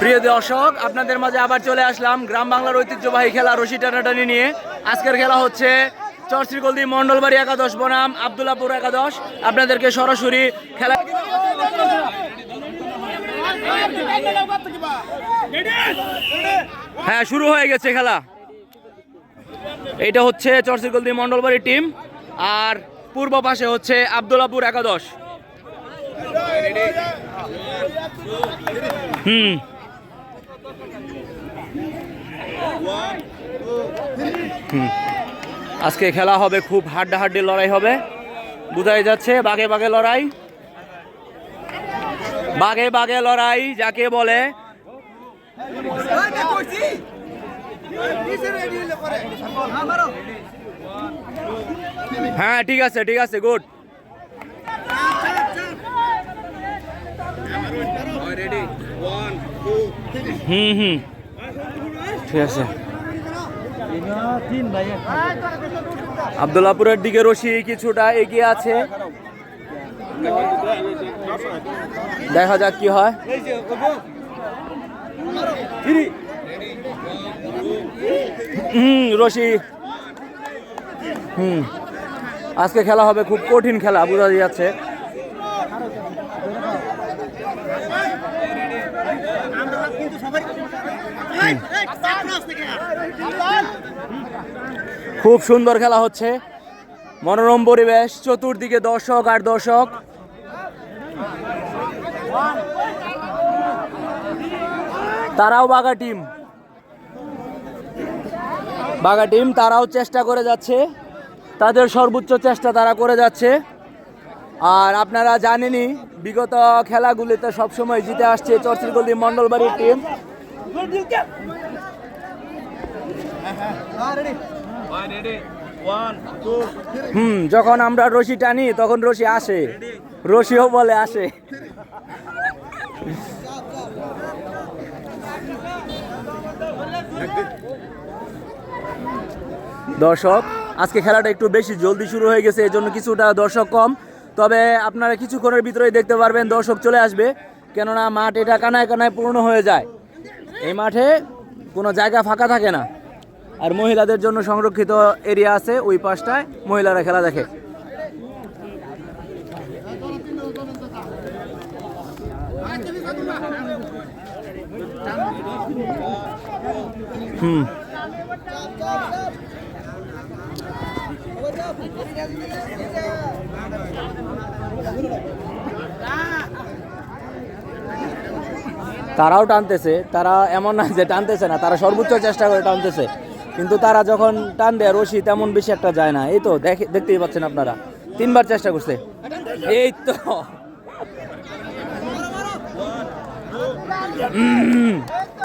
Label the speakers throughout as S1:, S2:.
S1: প্রিয় দর্শক, আপনাদের মাঝে আবার চলে আসলাম গ্রাম বাংলার ঐতিহ্যবাহী খেলা রশি টানাটানি নিয়ে। আজকের খেলা হচ্ছে চরশ্রীগলদি মন্ডলবাড়ি একাদশ বনাম, আবদুল্লাপুর একাদশ। আপনাদেরকে সরাসরি খেলা হ্যাঁ শুরু হয়ে গেছে খেলা। এইটা হচ্ছে চরশ্রীগলদি মন্ডলবাড়ি টিম, আর পূর্ব পাশে হচ্ছে আবদুল্লাপুর একাদশ। হুম হুম। আজকে খেলা হবে, খুব হাড্ডাহাড্ডি লড়াই হবে। বোঝাই যাচ্ছে বাঘে বাঘে লড়াই। বাঘে বাঘে লড়াই, যাকে বলে। হ্যাঁ ঠিক আছে ঠিক আছে, গুড। হুম হুম। ঠিক আছে। আবদুল্লাপুরের দিকে রশি কিছুটা এগিয়ে আছে। দেখা যাক কি হয়। হুম, রশি। হুম। আজকে খেলা হবে খুব কঠিন খেলা, বোঝা যাচ্ছে। খুব সুন্দর খেলা হচ্ছে। মনোরম পরিবেশ, চতুর্দিকে দর্শক আর দর্শক। তারাও বাঘা টিম। বাঘা টিম তারাও চেষ্টা করে যাচ্ছে। তাদের সর্বোচ্চ চেষ্টা তারা করে যাচ্ছে। আর আপনারা জানেনই, বিগত খেলাগুলিতে সবসময় জিতে আসছে চরচিরগলি মন্ডলবাড়ির টিম হুম, যখন আমরা রশি টানি, তখন রশি আসে। রশিও বলে আসে। দর্শক, আজকে খেলাটা একটু বেশি জলদি শুরু হয়ে গেছে এই জন্য কিছুটা দর্শক কম। তবে আপনারা কিছুক্ষণের ভিতরেই দেখতে পারবেন, দর্শক চলে আসবে। কেননা মাঠ এটা কানায় কানায় পূর্ণ হয়ে যায়। এই মাঠে কোনো জায়গা ফাঁকা থাকে না। আর মহিলাদের জন্য সংরক্ষিত এরিয়া আছে ওই পাশটায়, মহিলারা খেলা দেখে। হুম। তারাও টানতেছে তারা এমন না যে টানতেছে না তারা সর্বোচ্চ চেষ্টা করে টানতেছে কিন্তু তারা যখন টান দেয় রশি তেমন বেশি একটা যায় না এই তো দেখে দেখতেই পাচ্ছেন আপনারা তিনবার চেষ্টা করছে এই তো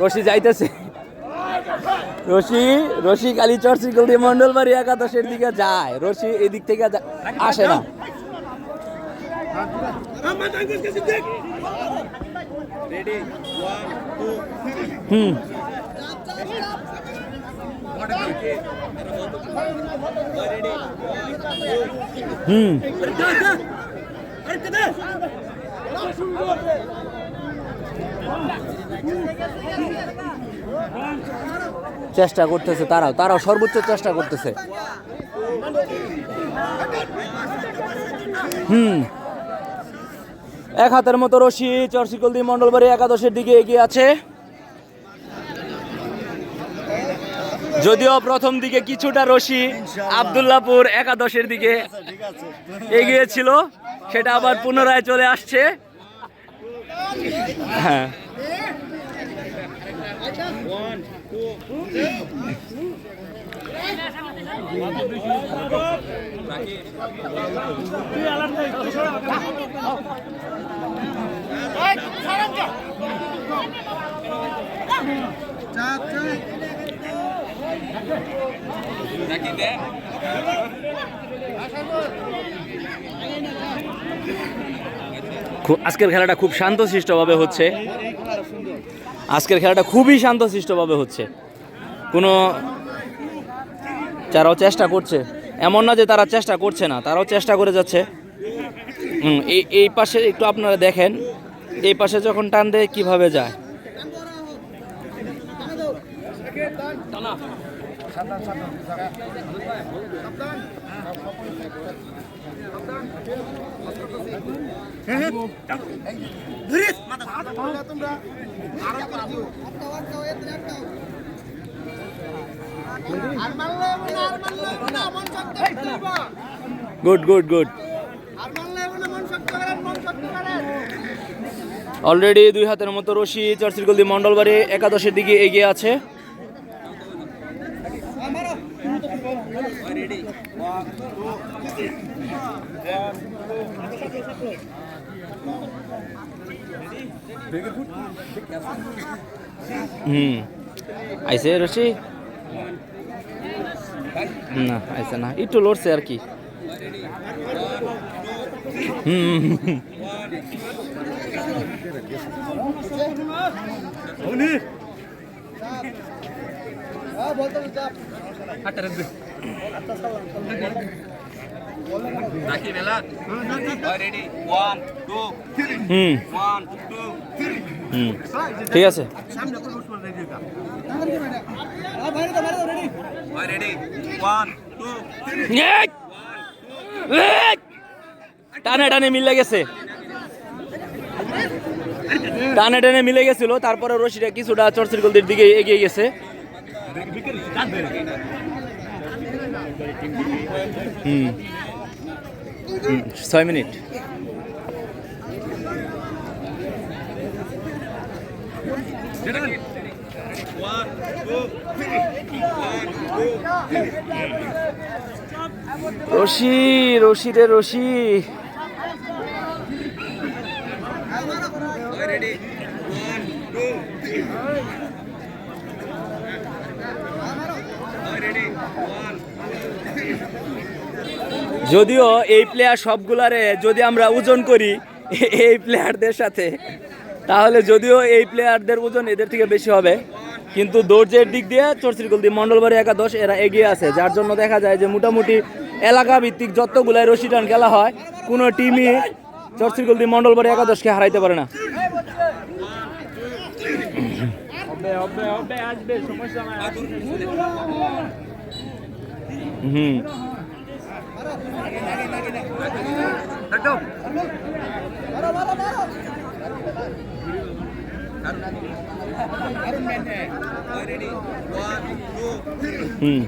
S1: রশি যাইতেছে রশি রশি কালী চর্চি গলদি মন্ডলবাড়ি একাদশের দিকে যায় রশি এই দিক থেকে আসে না হুম। হুম। চেষ্টা করতেছে তারাও তারাও সর্বোচ্চ চেষ্টা করতেছে। হুম। এক হাতের মতো রশি চরশিকলদি মন্ডলবাড়ি একাদশের দিকে এগিয়ে আছে। যদিও প্রথম দিকে কিছুটা রশি আবদুল্লাপুর একাদশের দিকে এগিয়েছিল, সেটা আবার পুনরায় চলে আসছে। হ্যাঁ। আজকের খেলাটা খুব শান্তশিষ্টভাবে হচ্ছে। আজকের খেলাটা খুবই শান্তশিষ্টভাবে হচ্ছে। কোনো যারাও চেষ্টা করছে, এমন না যে তারা চেষ্টা করছে না, তারাও চেষ্টা করে যাচ্ছে। এই এই পাশে একটু আপনারা দেখেন, এই পাশে যখন টান দেয় কীভাবে যায়? টানা। গুড গুড গুড অলরেডি দুই হাতের মতো রশি চরচিরগলদি মন্ডলবাড়ি একাদশের দিকে এগিয়ে আছে। হুম। আইসে রশি? না আইসে না। একটু লড়ছে আর কি। হুম।
S2: Vela. Ready. One, two, three.
S1: হুম
S2: One, two, three.
S1: হুম ঠিক আছে
S2: Ready. One, two, three.
S1: এই! এই! টানে টানে মিলে গেছে টানে টানে মিলে গেছিল তারপরে রশিটা কিছুটা চর্চির গলদির দিকে এগিয়ে গেছে হুম হুম, ছয় মিনিট. রশি রশি রে রশি যদিও এই প্লেয়ার সবগুলারে যদি আমরা ওজন করি এই প্লেয়ারদের সাথে, তাহলে যদিও এই প্লেয়ারদের ওজন এদের থেকে বেশি হবে। কিন্তু দৌড়ের দিক দিয়ে চরচিরগলদি মন্ডলবাড়ি একাদশ এরা এগিয়ে আছে, যার জন্য দেখা যায় যে মোটামুটি এলাকা ভিত্তিক যতগুলাই রশি টান খেলা হয়, কোনো টিমই চরচিরগলদি মন্ডলবাড়ি একাদশকে হারাইতে পারে না। হুম
S2: ready. One, two, three.
S1: হুম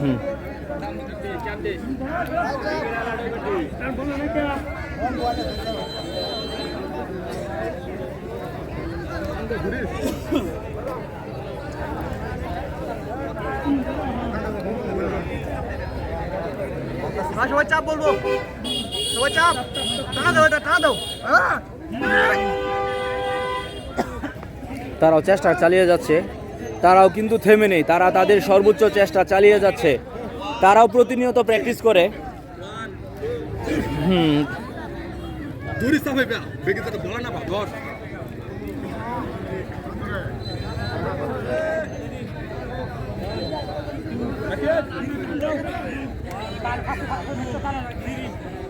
S1: হুম
S3: সবাই চাপ বলব। চাপ। টানা দাও এটা, টানা দাও। হ্যাঁ।
S1: তারাও চেষ্টা চালিয়ে যাচ্ছে। তারাও কিন্তু থেমে নেই। তারা তাদের সর্বোচ্চ চেষ্টা চালিয়ে যাচ্ছে। তারাও প্রতিনিয়ত প্র্যাকটিস করে। হুম।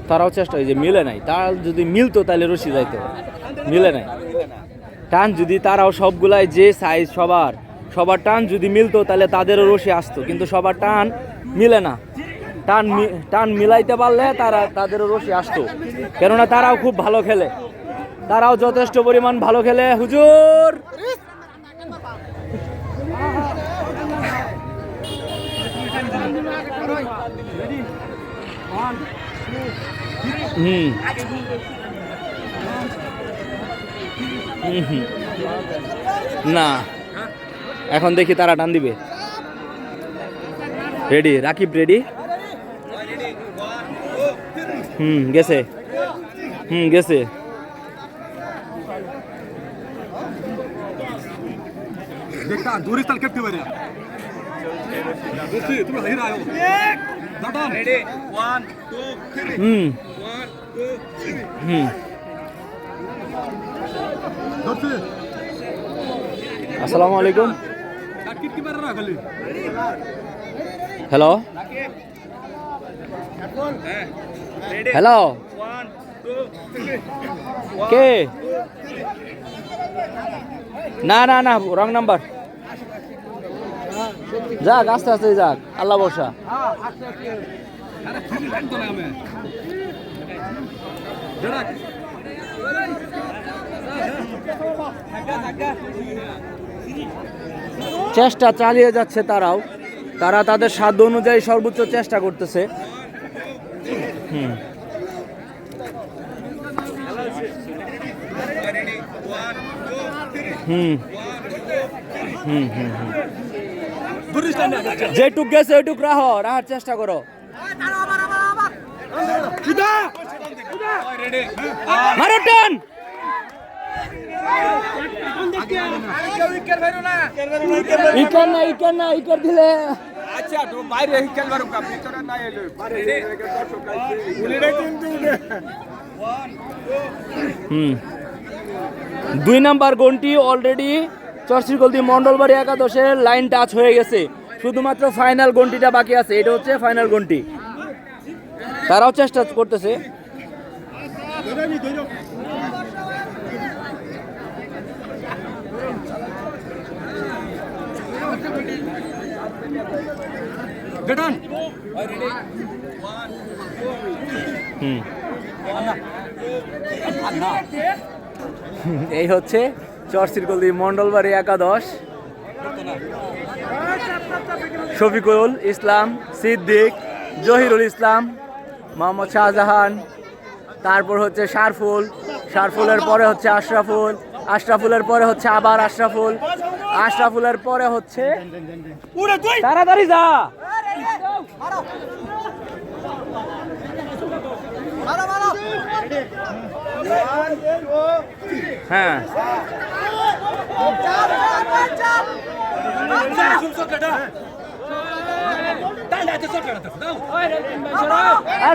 S1: তারাও চেষ্টা হয় যে মিলে নাই। তার যদি মিলতো তাহলে রশি যাইতো। মিলে নাই। টান যদি তারাও সবগুলাই যে সাইজ সবার সবার টান যদি মিলতো তাহলে তাদেরও রশি আসতো, কিন্তু সবার টান মিলে না। টান টান মিলাইতে পারলে তারা, তাদেরও রশি আসতো। কেননা তারাও খুব ভালো খেলে। তারাও যথেষ্ট পরিমাণ ভালো খেলে। হুজুর! হুম। না। এখন দেখি তারা টান দিবে। রেডি রাকিব রেডি হুম গেছে। হুম গেছে। হুম। হুম। আসসালামু আলাইকুম। Hello hello
S2: One, two, three.
S1: কে না না না রং নাম্বার যাক আস্তে আস্তে যাক আল্লাহ বর্ষা চেষ্টা চালিয়ে যাচ্ছে তারাও। তারা তাদের সাধ্য অনুযায়ী সর্বোচ্চ চেষ্টা করতেছে। হুম। হুম। হুম হুম হুম। যেটুক গেছে ওইটুক রাহ রাহার চেষ্টা করো। মারো টান! ইকার না ইকার না ইকার দিলে।
S2: আচ্ছা তো বাইরে খেল বারো কাপ ভিতরে না এলো। বাইরে দর্শক আইছে কিন্তু
S1: হুম। দুই নাম্বার গন্টি অলরেডি চরশ্রীগলদি মন্ডলবাড়ি একাদশের লাইন টাচ হয়ে গেছে। শুধুমাত্র ফাইনাল গন্টিটা বাকি আছে এটা হচ্ছে ফাইনাল গন্টি। তারাও চেষ্টা করতেছে। হুম। এই হচ্ছে চরশিরকলদি মন্ডলবাড়ি একাদশ। শফিকুল ইসলাম সিদ্দিক জহিরুল ইসলাম মোহাম্মদ শাহজাহান তারপর হচ্ছে শারফুল শারফুলের পরে হচ্ছে আশরাফুল আশরাফুলের পরে হচ্ছে আবার আশরাফুল আশরাফুলের পরে হচ্ছে তাড়াতাড়ি যা। হ্যাঁ।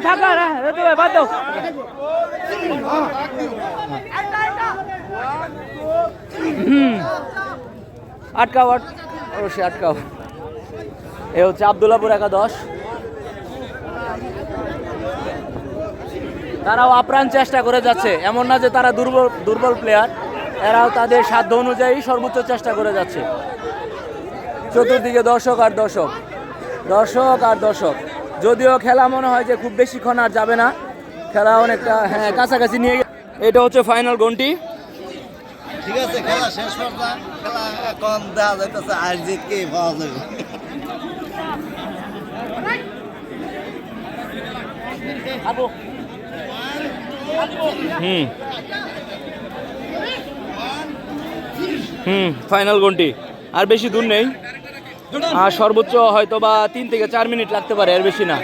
S1: থাকা বাদ দাও। হুম। আটকাও আট অবশ্যই আটকাও। এ হচ্ছে আবদুল্লাপুর একাদশ। তারাও আপ্রাণ চেষ্টা করে যাচ্ছে। এমন না যে তারা দুর্বল দুর্বল প্লেয়ার এরাও তাদের সাধ্য অনুযায়ী সর্বোচ্চ চেষ্টা করে যাচ্ছে। চতুর্দিকে দর্শক আর দর্শক দর্শক আর দর্শক। যদিও খেলা মনে হয় যে খুব বেশিক্ষণ আর যাবে না। খেলা অনেকটা হ্যাঁ কাছাকাছি নিয়ে এটা হচ্ছে ফাইনাল গন্টি
S4: ঠিক আছে খেলা শেষ পর্যন্ত খেলা এখন দেখা যাইতেছে আর জিত পাওয়া যাবে।
S1: হুম। হুম ফাইনাল গন্টি আর বেশি দূর নেই। আর সর্বোচ্চ হয়তো বা তিন থেকে চার মিনিট লাগতে পারে আর বেশি না।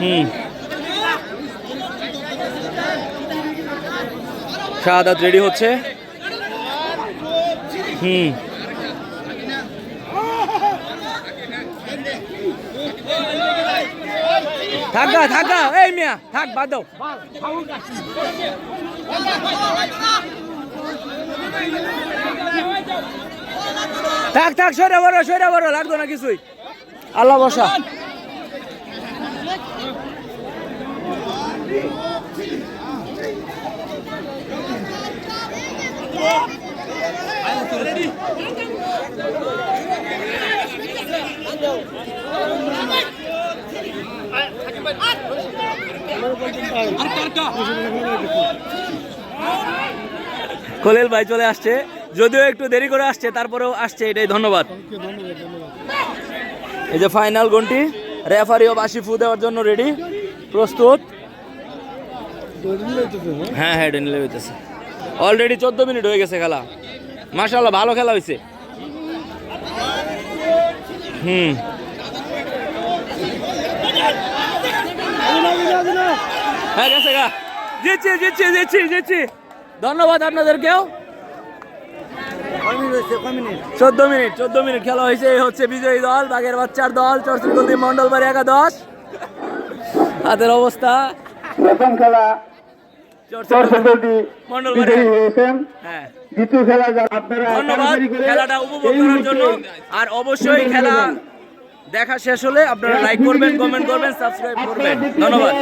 S1: হুম। শাহাদাত রেডি হচ্ছে। হুম। থাকা থাকা। এই মিয়া, থাক, বাদ দাও। থাক থাক, সরে বড় সরে বড় লাগতো না কিছুই। আল্লাহ বসা খলিল ভাই চলে আসছে। যদিও একটু দেরি করে আসছে, তারপরেও আসছে, এটাই ধন্যবাদ। এই যে ফাইনাল গন্টি রেফারিও বাসি ফু দেওয়ার জন্য রেডি প্রস্তুত। হ্যাঁ হ্যাঁ ডেনিলে হইতেছে। অলরেডি চোদ্দ মিনিট হয়ে গেছে খেলা। মাশাল্লাহ ভালো খেলা হয়েছে হুম। হ্যাঁ গেছে জিতছি জিতছি জিতছি জিতছি। ধন্যবাদ আপনাদেরকেও। চোদ্দ মিনিট চোদ্দ মিনিট খেলা হয়েছে এই হচ্ছে বিজয়ী দল বাগের বাচ্চার দল মন্ডলবাড়ি একাদশ। হাতের অবস্থা।
S5: প্রথম খেলা
S1: হ্যাঁ।
S5: দ্বিতীয় খেলা যারা আপনারা
S1: ধন্যবাদ খেলাটা উপভোগ করার জন্য। আর অবশ্যই খেলা দেখা শেষ হলে আপনারা লাইক করবেন কমেন্ট করবেন সাবস্ক্রাইব করবেন। ধন্যবাদ।